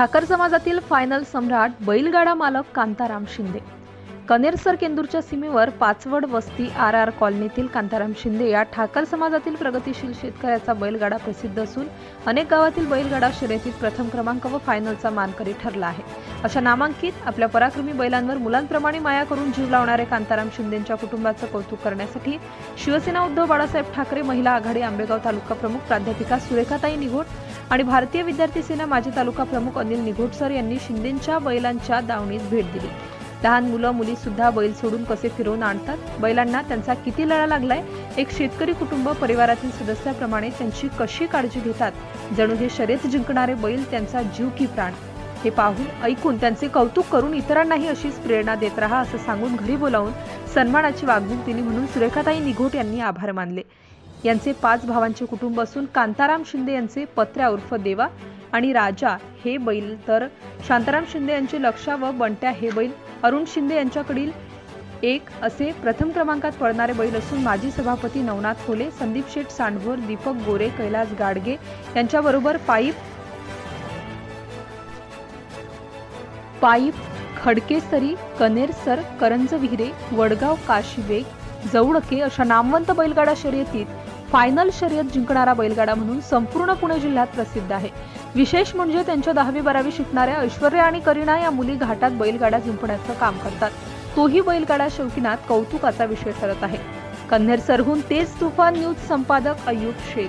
ठाकर समाजातील फायनल सम्राट बैलगाडा मालक कांताराम शिंदे. कनेरसर केंदूरच्या सीमेवर पाचवड वस्ती आर आर कॉलनीतील कांताराम शिंदे या ठाकर समाजातील प्रगतिशील शेतकऱ्याचा बैलगाडा प्रसिद्ध असून अनेक गावातील बैलगाडा शर्यतीत प्रथम क्रमांक व फायनलचा मानकरी ठरला आहे. अशा नामांकित आपल्या पराक्रमी बैलांवर मुलांप्रमाणे माया करून जीव लावणारे कांताराम शिंदेंच्या कुटुंबाचं कौतुक करण्यासाठी शिवसेना उद्धव बाळासाहेब ठाकरे महिला आघाडी आंबेगाव तालुका प्रमुख प्राध्यापिका सुरेखाताई निघोट आणि भारतीय विद्यार्थी सेना माजी तालुका प्रमुख अनिल निघोटसर यांनी शिंदेच्या बैलांच्या दावणीस भेट दिली. लहान मुलं मुली सुद्धा बैल सोडून कसे फिरवून आणतात? बैलांना त्यांचा किती लढा लागलाय? एक शेतकरी कुटुंब परिवारातील सदस्याप्रमाणे त्यांची कशी काळजी घेतात? जणू हे शर्यत जिंकणारे बैल त्यांचा जीव की प्राण? हे पाहून ऐकून त्यांचे कौतुक करून इतरांनाही अशीच प्रेरणा देत राहा असं सांगून घरी बोलावून सन्मानाची वागणूक दिली म्हणून सुरेखाताई निघोट यांनी आभार मानले. यांचे पाच भावांचे कुटुंब असून कांताराम शिंदे यांचे पत्र्या उर्फ देवा आणि राजा हे बैल. तर शांताराम शिंदे यांचे लक्षा व बंट्या हे बैल. अरुण शिंदे यांच्याकडील एक असे प्रथम क्रमांकात पडणारे बैल असून माजी सभापती नवनाथ खोले संदीप शेठ सांडभोर दीपक गोरे कैलास गाडगे यांच्याबरोबर पाईप पाईप खडकेसरी कनेरसर करंज विहिरे वडगाव काशीबेग जवळके अशा नामवंत बैलगाडा शर्यतीत फायनल शर्यत जिंकणारा बैलगाडा म्हणून संपूर्ण पुणे जिल्ह्यात प्रसिद्ध आहे. विशेष म्हणजे त्यांच्या दहावी बारावी शिकणाऱ्या ऐश्वर्या आणि करीना या मुली घाटात बैलगाडा जिंकण्याचं काम करतात. तोही बैलगाडा शौकीनात कौतुकाचा विषय ठरत आहे. कन्हेरसरहून तेज तुफान न्यूज संपादक अय्यूब शेख.